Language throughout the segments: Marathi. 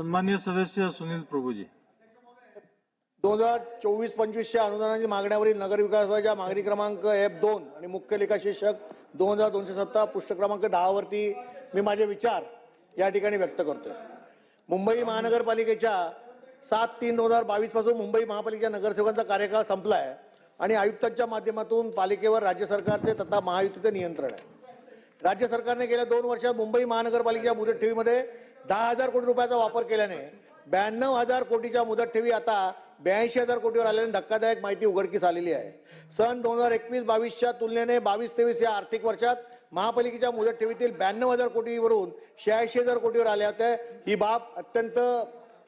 सन्मान्य सदस्य सुनील प्रभूजी. दोन हजार चोवीस पंचवीसच्या अनुदानाची मागण्यावरील नगरविकासाच्या मागणी क्रमांक एफ दोन आणि मुख्य लेखा शीर्षक दोन हजार दोनशे सत्ता पृष्ठ क्रमांक दहावरती मी माझे विचार या ठिकाणी व्यक्त करतोय. मुंबई महानगरपालिकेच्या सात तीन दोन हजार बावीसपासून मुंबई महापालिकेच्या नगरसेवकांचा कार्यकाळ संपला आहे आणि आयुक्तांच्या माध्यमातून पालिकेवर राज्य सरकारचे तथा महायुतीचे नियंत्रण आहे. राज्य सरकारने गेल्या दोन वर्षात मुंबई महानगरपालिकेच्या मुदत ठेवीमध्ये दहा हजार कोटी रुपयाचा वापर केल्याने ब्याण्णव हजार कोटीच्या मुदत ठेवी आता ब्याऐंशी हजार कोटीवर आल्याने धक्कादायक माहिती उघडकीस आलेली आहे. सन दोन हजार एकवीस बावीसच्या तुलनेने बावीस तेवीस या आर्थिक वर्षात महापालिकेच्या मुदत ठेवीतील ब्याण्णव हजार कोटीवरून शहाऐंशी हजार कोटीवर आल्या होत्या ही बाब अत्यंत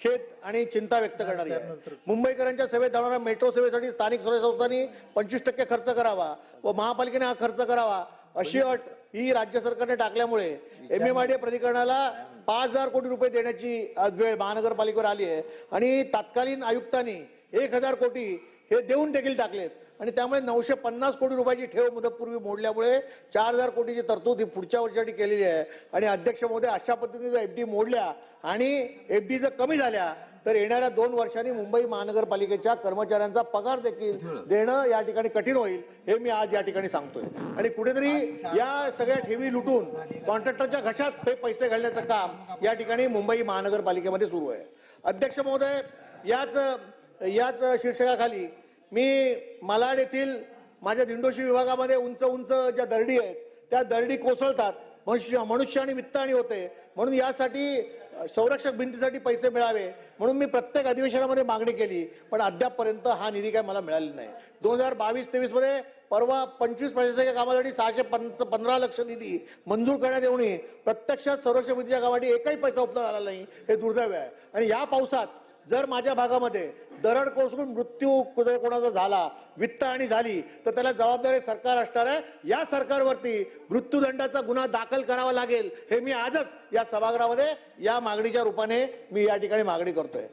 खेद आणि चिंता व्यक्त करणारी आहे. मुंबईकरांच्या सेवेत धावणाऱ्या मेट्रो सेवेसाठी स्थानिक स्वराज्य संस्थांनी पंचवीस टक्के खर्च करावा व महापालिकेने हा खर्च करावा अशी अट ही राज्य सरकारने टाकल्यामुळे एम एम आय डी प्राधिकरणाला पाच हजार कोटी रुपये देण्याची आज वेळ महानगरपालिकेवर आली आहे. आणि तत्कालीन आयुक्तांनी एक हजार कोटी हे देऊन देखील टाकलेत. आणि त्यामुळे नऊशे पन्नास कोटी रुपयाची ठेव मुदतपूर्वी मोडल्यामुळे चार हजार कोटीची तरतूद ही पुढच्या वर्षासाठी केलेली आहे. आणि अध्यक्ष महोदय अशा पद्धतीने एफ डी मोडल्या आणि एफ डी जर कमी झाल्या तर येणाऱ्या दोन वर्षांनी मुंबई महानगरपालिकेच्या कर्मचाऱ्यांचा पगार देखील देणं या ठिकाणी कठीण होईल हे मी आज या ठिकाणी सांगतोय. आणि कुठेतरी या सगळ्या ठेवी लुटून कॉन्ट्रॅक्टरच्या घशात हे पैसे घालण्याचं काम या ठिकाणी मुंबई महानगरपालिकेमध्ये सुरू आहे. अध्यक्ष महोदय याच याच शीर्षकाखाली मी मालाड येथील माझ्या दिंडोशी विभागामध्ये उंच उंच ज्या दरडी आहेत त्या दरडी कोसळतात. मनुष्य मनुष्य आणि वित्त आणि होते. म्हणून यासाठी संरक्षक भिंतीसाठी पैसे मिळावे. म्हणून मी प्रत्येक अधिवेशनामध्ये मागणी केली पण अद्यापपर्यंत हा निधी काय मला मिळालेला नाही. दोन हजार बावीस तेवीसमध्ये परवा पंचवीस प्रशासकीय कामासाठी सहाशे पंच पंधरा लक्ष निधी मंजूर करण्यात येऊनही प्रत्यक्षात संरक्षण भिंतीच्या कामासाठी एकही पैसा उपलब्ध झाला नाही हे दुर्दैव आहे. आणि या पावसात जर माझ्या भागामध्ये दरड कोसळून मृत्यू जर कोणाचा झाला वित्त आणि झाली तर त्याला जबाबदारी सरकार असणार आहे. या सरकारवरती मृत्यूदंडाचा गुन्हा दाखल करावा लागेल हे मी आजच या सभागृहामध्ये या मागणीच्या रूपाने मी या ठिकाणी मागणी करतोय.